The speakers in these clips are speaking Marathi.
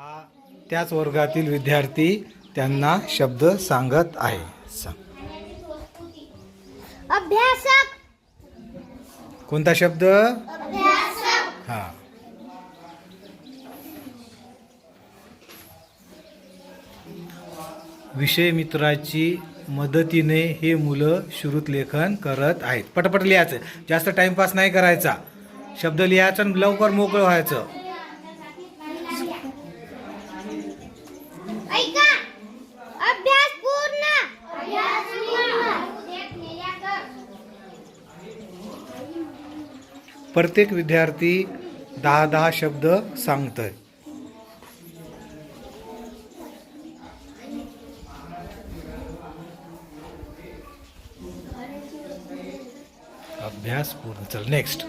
हा त्याच वर्गातील विद्यार्थी त्यांना शब्द सांगत आहे. सांग. अभ्यासक. कोणता शब्द? अभ्यासक. हा. विषय मित्राची मदतीने हे मुलं श्रुतलेखन करत आहेत. पटपट लिहायचं. जास्त टाइमपास नाही करायचा. शब्द लिहायचा आणि लवकर मोकळं व्हायचं ऐका अभ्यास पूर्ण अभ्यास प्रत्येक विद्यार्थी दहा दहा शब्द सांगतोय. अभ्यास पूर्ण चल नेक्स्ट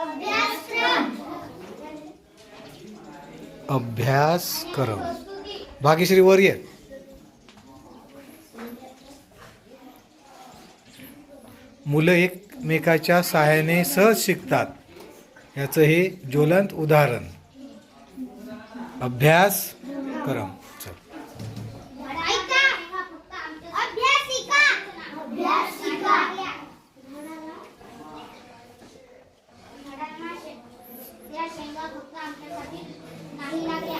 अभ्यास अभ्यासक्रम भाग्यश्री वर ये. मुलं एकमेकाच्या सहाय्याने सहज शिकतात. याचं हे ज्वलंत उदाहरण. अभ्यास करम चल. शेंगा फक्त आमच्यासाठी नाही लागल्या.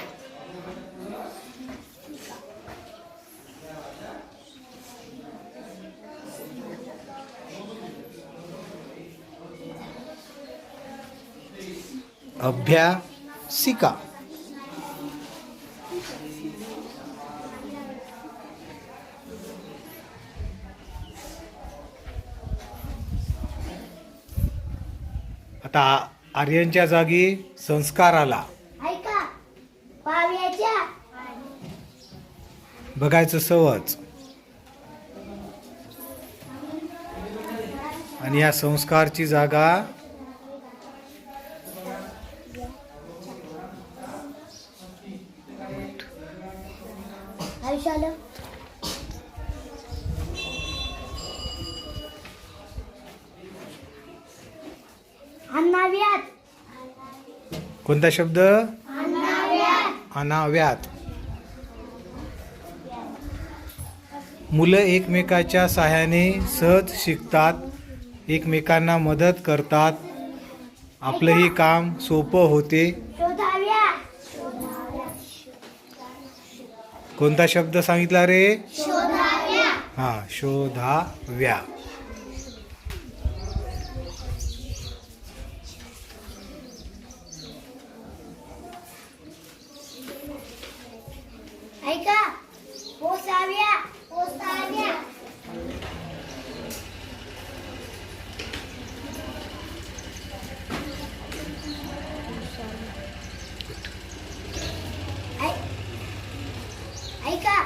अभ्यासिका. आता आर्यनच्या जागी संस्कार आला. बघायचं सहज. आणि या संस्कारची जागा आयुष्याला अन्नाव्यात कोणता शब्द? अनाव्यात मुलं एकमेकाच्या सहाय्याने सहज शिकतात एकमेकांना मदत करतात. आपलंही काम सोपं होते. कोणता शब्द सांगितला रे? शोधाव्या. हा शोधाव्या. ऐका.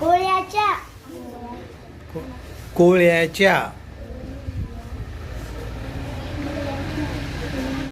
कोळ्याच्या कोळ्याच्या